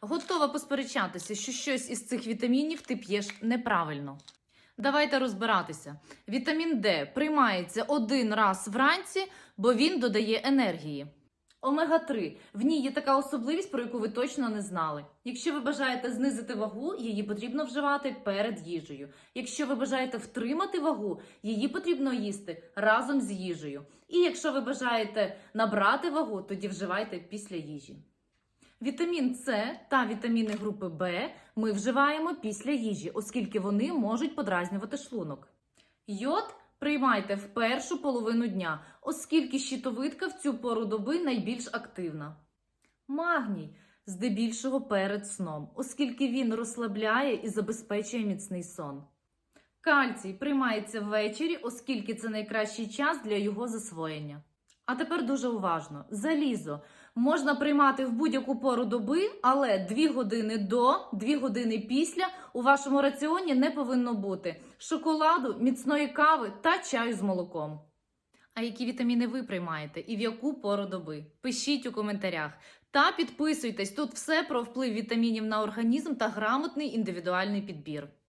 Готова посперечатися, що щось із цих вітамінів ти п'єш неправильно. Давайте розбиратися. Вітамін Д приймається один раз вранці, бо він додає енергії. Омега-3. В ній є така особливість, про яку ви точно не знали. Якщо ви бажаєте знизити вагу, її потрібно вживати перед їжею. Якщо ви бажаєте втримати вагу, її потрібно їсти разом з їжею. І якщо ви бажаєте набрати вагу, тоді вживайте після їжі. Вітамін С та вітаміни групи В ми вживаємо після їжі, оскільки вони можуть подразнювати шлунок. Йод приймайте в першу половину дня, оскільки щитовидка в цю пору доби найбільш активна. Магній здебільшого перед сном, оскільки він розслабляє і забезпечує міцний сон. Кальцій приймається ввечері, оскільки це найкращий час для його засвоєння. А тепер дуже уважно: залізо можна приймати в будь-яку пору доби, але 2 години до, 2 години після у вашому раціоні не повинно бути шоколаду, міцної кави та чаю з молоком. А які вітаміни ви приймаєте і в яку пору доби? Пишіть у коментарях та підписуйтесь. Тут все про вплив вітамінів на організм та грамотний індивідуальний підбір.